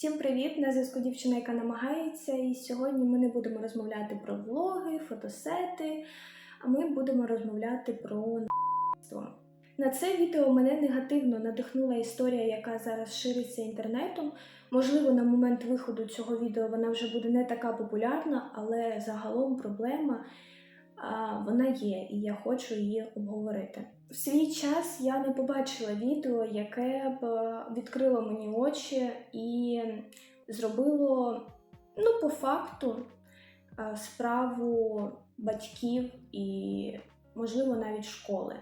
Всім привіт! На зв'язку дівчина, яка намагається, і сьогодні ми не будемо розмовляти про влоги, фотосети, а ми будемо розмовляти про. На це відео мене негативно надихнула історія, яка зараз шириться інтернетом. Можливо, на момент виходу цього відео вона вже буде не така популярна, але загалом проблема вона є, і я хочу її обговорити. В свій час я не побачила відео, яке б е, відкрило мені очі і зробило, ну, по факту, е, справу батьків і, можливо, навіть школи.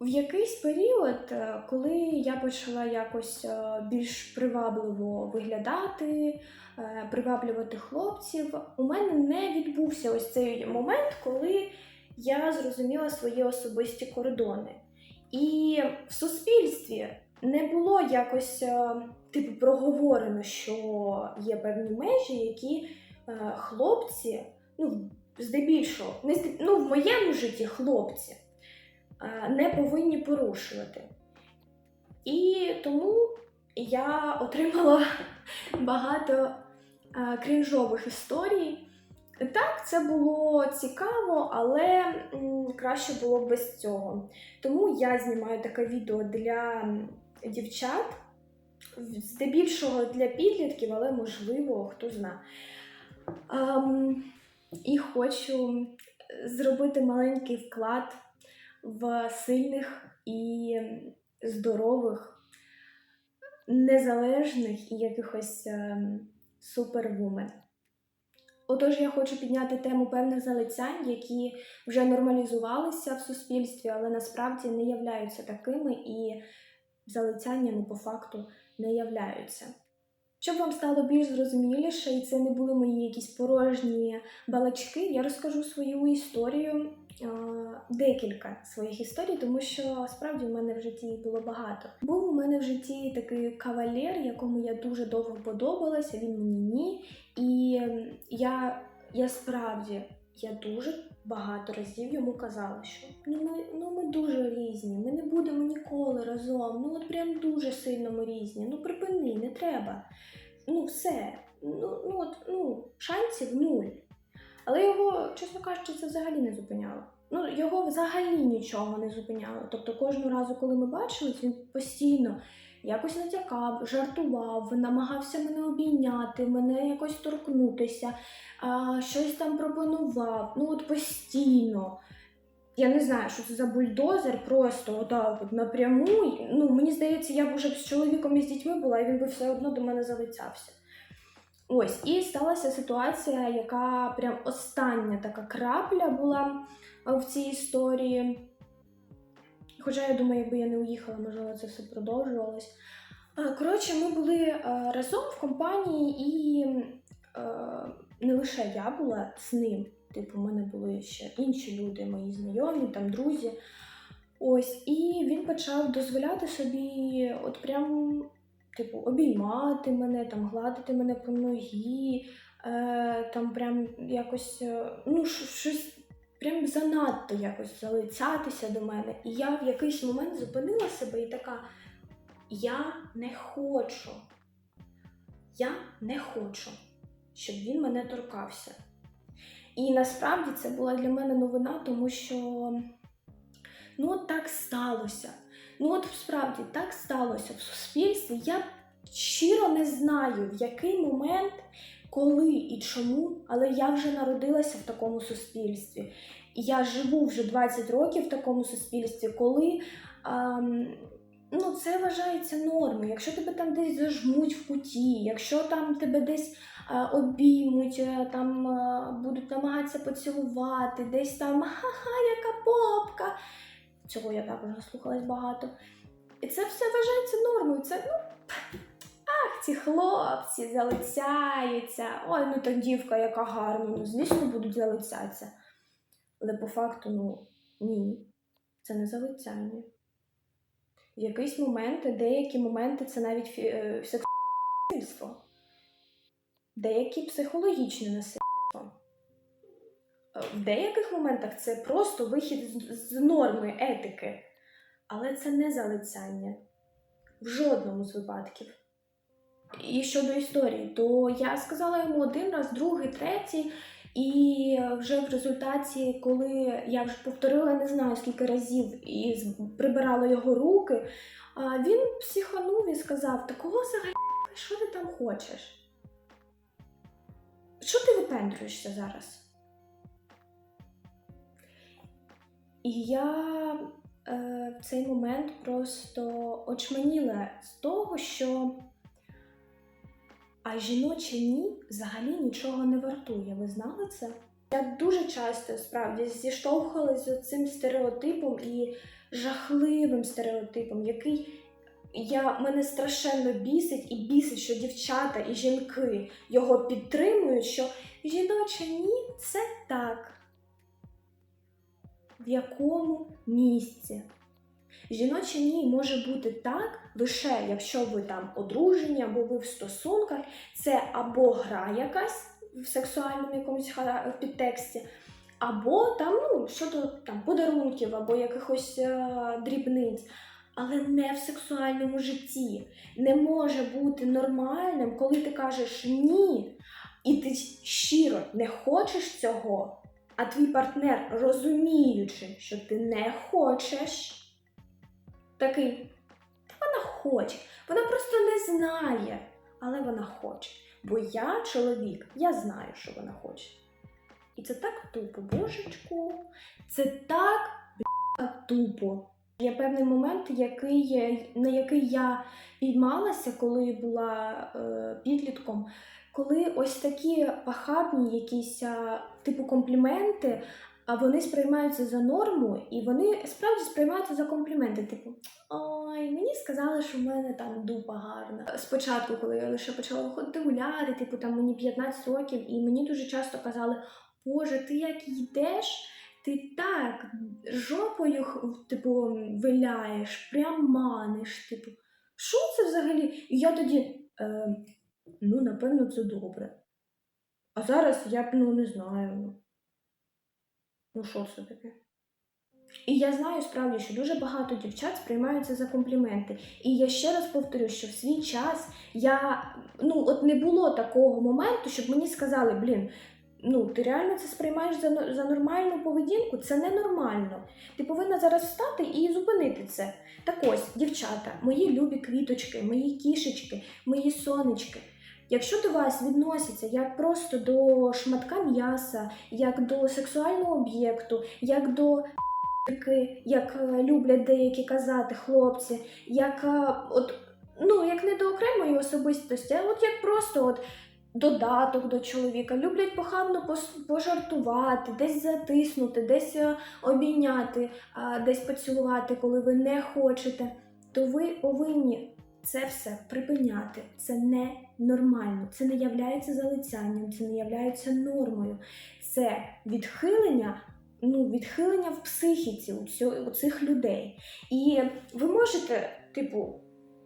В якийсь період, е, коли я почала якось е, більш привабливо виглядати, е, приваблювати хлопців, у мене не відбувся ось цей момент, коли я зрозуміла свої особисті кордони. І в суспільстві не було якось типу проговорено, що є певні межі, які хлопці, ну, здебільшого, не здеб... ну, в моєму житті хлопці не повинні порушувати. І тому я отримала багато е, крінжових історій. Так, це було цікаво, але краще було б без цього. Тому я знімаю таке відео для дівчат, здебільшого для підлітків, але можливо, хто знає. Ем, і хочу зробити маленький вклад в сильних і здорових, незалежних і якихось ем, супервумен. Отож, я хочу підняти тему певних залицянь, які вже нормалізувалися в суспільстві, але насправді не являються такими і залицяннями по факту не являються. Щоб вам стало більш зрозуміліше, і це не були мої якісь порожні балачки, я розкажу свою історію, декілька своїх історій, тому що справді в мене в житті було багато. Був у мене в житті такий кавалер, якому я дуже довго подобалася, він мені ні. І я, я справді я дуже багато разів йому казала, що ну ми, ну ми дуже різні, ми не будемо ніколи разом. Ну от прям дуже сильно ми різні. Ну припини, не треба. Ну все. Ну, ну от ну шансів нуль. Але його, чесно кажучи, це взагалі не зупиняло. Ну, його взагалі нічого не зупиняло. Тобто кожного разу, коли ми бачились, він постійно якось натякав, жартував, намагався мене обійняти, мене якось торкнутися, а, щось там пропонував. Ну от постійно. Я не знаю, що це за бульдозер, просто от напряму. Ну, мені здається, я б уже з чоловіком і з дітьми була, і він би все одно до мене залицявся. Ось, і сталася ситуація, яка прям остання така крапля була в цій історії. Хоча я думаю, якби я не уїхала, можливо, це все продовжувалось. Коротше, ми були разом в компанії, і не лише я була з ним. Типу, у мене були ще інші люди, мої знайомі, там друзі. Ось, і він почав дозволяти собі, от прям, типу, обіймати мене, там, гладити мене по ногі, е, там прям якось, е, ну, щось прям занадто якось залицятися до мене. І я в якийсь момент зупинила себе і така: я не хочу. Я не хочу, щоб він мене торкався. І насправді це була для мене новина, тому що ну так сталося. Ну от справді так сталося в суспільстві. Я щиро не знаю, в який момент, коли і чому, але я вже народилася в такому суспільстві. Я живу вже 20 років в такому суспільстві, коли ам, ну, це вважається нормою. Якщо тебе там десь зажмуть в куті, якщо там тебе десь а, обіймуть, е, там а, будуть намагатися поцілувати, десь там ха-ха, яка попка. Цього я також наслухалась багато. І це все вважається нормою. Це ну. Ах, ці хлопці залицяються. Ой, ну та дівка, яка гарна, ну звісно, будуть залицятися. Але по факту, ну ні, це не залицяння. В якийсь моменти, деякі моменти це навіть е, сексуальство, деякі психологічне насильство. В деяких моментах це просто вихід з- норми етики, але це не залицяння. В жодному з випадків. І щодо історії, то я сказала йому один раз, другий, третій, і вже в результаті, коли я вже повторила не знаю скільки разів і прибирала його руки, він психанув і сказав: Та кого взагалі, що ти там хочеш? Що ти випендрюєшся зараз? І я е, в цей момент просто очманіла з того, що а жіноче ні взагалі нічого не вартує. Ви знали це? Я дуже часто справді зіштовхувалася з цим стереотипом і жахливим стереотипом, який я, мене страшенно бісить і бісить, що дівчата і жінки його підтримують, що жіноче ні це так. В якому місці? Жіноче ні може бути так, лише якщо ви там одружені, або ви в стосунках, це або гра якась в сексуальному якомусь підтексті, або там, ну, щодо там, подарунків, або якихось е, дрібниць, але не в сексуальному житті. Не може бути нормальним, коли ти кажеш ні, і ти щиро не хочеш цього, а твій партнер, розуміючи, що ти не хочеш, такий, та вона хоче, вона просто не знає, але вона хоче. Бо я чоловік, я знаю, що вона хоче. І це так тупо, божечку, це так бля, тупо. Є певний момент, який, на який я піймалася, коли була е, підлітком, коли ось такі пахабні якісь типу компліменти, а вони сприймаються за норму, і вони справді сприймаються за компліменти. Типу, ой, мені сказали, що в мене там дупа гарна. Спочатку, коли я лише почала виходити гуляти, типу там мені 15 років, і мені дуже часто казали, Боже, ти як йдеш, ти так жопою типу, виляєш, прям маниш. Типу, що це взагалі? І я тоді, е, ну, напевно, це добре. А зараз я б ну не знаю. ну. Що це таке? І я знаю справді, що дуже багато дівчат сприймаються за компліменти. І я ще раз повторю, що в свій час я ну от не було такого моменту, щоб мені сказали, блін, ну ти реально це сприймаєш за, за нормальну поведінку? Це ненормально. Ти повинна зараз встати і зупинити це. Так ось, дівчата, мої любі квіточки, мої кішечки, мої сонечки. Якщо до вас відносяться як просто до шматка м'яса, як до сексуального об'єкту, як до як е, люблять деякі казати хлопці, як е, от ну як не до окремої особистості, а от як просто от додаток до чоловіка, люблять похабно пожартувати, десь затиснути, десь е, обійняти, десь поцілувати, коли ви не хочете, то ви повинні це все припиняти. Це не нормально, це не являється залицянням, це не являється нормою. Це відхилення. Ну, відхилення в психіці у, цю, у цих людей. І ви можете, типу,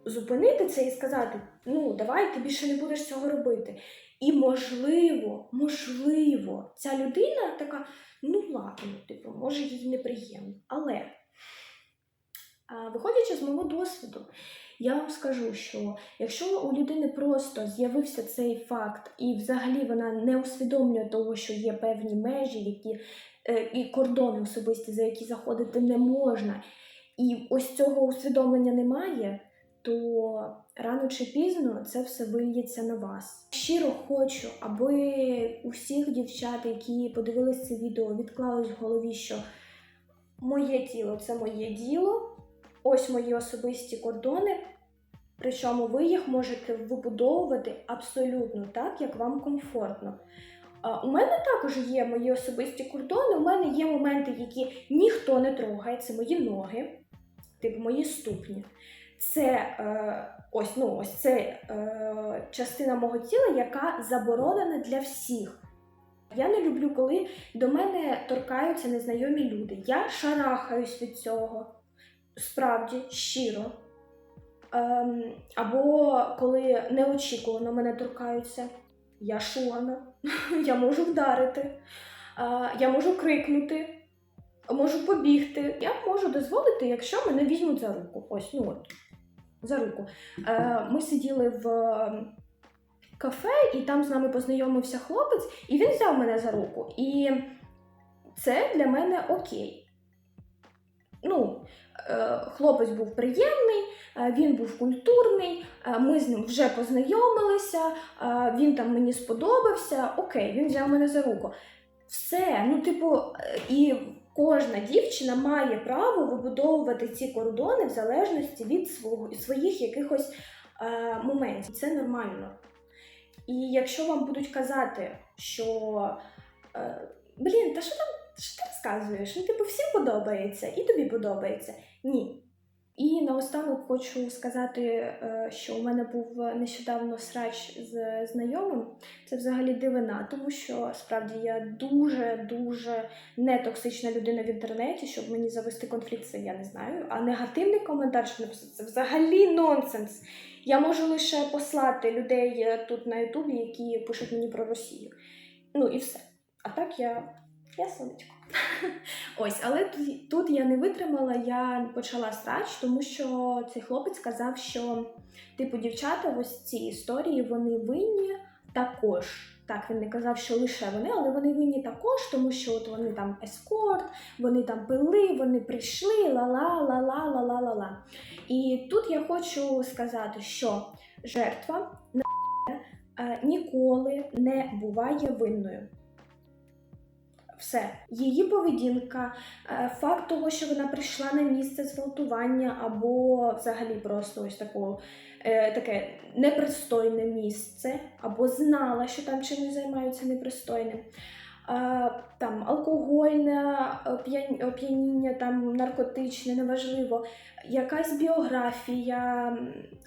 зупинити це і сказати: ну, давай ти більше не будеш цього робити. І можливо, можливо, ця людина така, ну ладно, типу, може їй неприємно. Але виходячи з мого досвіду, я вам скажу, що якщо у людини просто з'явився цей факт, і взагалі вона не усвідомлює того, що є певні межі, які е, і кордони особисті, за які заходити не можна, і ось цього усвідомлення немає, то рано чи пізно це все вильється на вас. Щиро хочу, аби у всіх дівчат, які подивились це відео, відклалось в голові, що моє тіло це моє діло, ось мої особисті кордони. Причому ви їх можете вибудовувати абсолютно так, як вам комфортно. У мене також є мої особисті кордони. У мене є моменти, які ніхто не трогає. Це мої ноги, типу мої ступні. Це е, ось, ну, ось це е, частина мого тіла, яка заборонена для всіх. Я не люблю, коли до мене торкаються незнайомі люди. Я шарахаюсь від цього. Справді, щиро. Ем, або коли неочікувано мене торкаються, я шугана, я можу вдарити, е, я можу крикнути, можу побігти. Я можу дозволити, якщо мене візьмуть за руку. Ось, ну от. за руку. Е, Ми сиділи в ем, кафе, і там з нами познайомився хлопець, і він взяв мене за руку. І це для мене окей. Ну, хлопець був приємний, е, він був культурний, е, ми з ним вже познайомилися, е, він там мені сподобався. Окей, він взяв мене за руку. Все, ну, типу, е, і кожна дівчина має право вибудовувати ці кордони в залежності від свого, своїх якихось е, моментів. Це нормально. І якщо вам будуть казати, що е, блін, та що там що ти розказуєш? Ну, типу, всім подобається, і тобі подобається. Ні. І наостанок хочу сказати, е, що у мене був нещодавно срач з знайомим. Це взагалі дивина, тому що справді я дуже дуже не токсична людина в інтернеті, щоб мені завести конфлікт, це я не знаю. А негативний коментар, що написати, це взагалі нонсенс. Я можу лише послати людей е, тут на Ютубі, які пишуть мені про Росію. Ну і все. А так я, я сонечко. Ось, але тут, я не витримала, я почала срач, тому що цей хлопець сказав, що типу дівчата в ось цій історії вони винні також. Так, він не казав, що лише вони, але вони винні також, тому що от вони там ескорт, вони там пили, вони прийшли, ла-ла, ла-ла, ла-ла, ла-ла. І тут я хочу сказати, що жертва е, ніколи не буває винною. Все, її поведінка, е, факт того, що вона прийшла на місце зґвалтування, або взагалі просто ось таку, е, таке непристойне місце, або знала, що там чимось займаються непристойним. Е, там алкогольне оп'яніння, там наркотичне, неважливо, якась біографія,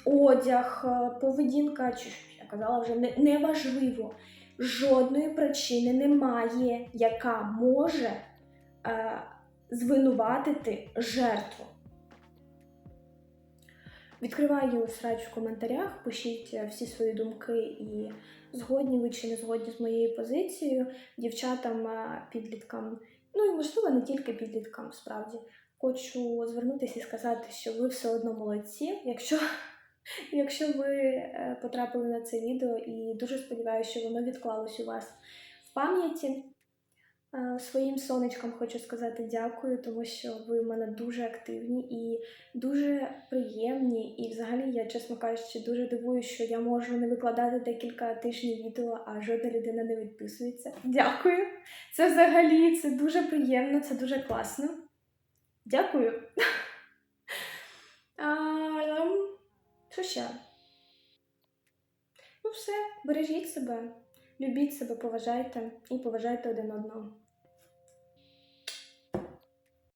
одяг, поведінка, чи я казала вже не, неважливо. Жодної причини немає, яка може е, звинуватити жертву. Відкриваю срач в коментарях, пишіть е, всі свої думки і згодні ви чи не згодні з моєю позицією, дівчатам, е, підліткам, ну і можливо не тільки підліткам, справді. Хочу звернутися і сказати, що ви все одно молодці. Якщо, якщо ви е, потрапили на це відео, і дуже сподіваюся, що воно відклалось у вас в пам'яті. Е, Своїм сонечкам хочу сказати дякую, тому що ви в мене дуже активні і дуже приємні. І взагалі я, чесно кажучи, дуже дивую, що я можу не викладати декілька тижнів відео, а жодна людина не відписується. Дякую. Це взагалі це дуже приємно, це дуже класно. Дякую. Що ще? Ну, все, бережіть себе, любіть себе, поважайте і поважайте один одного.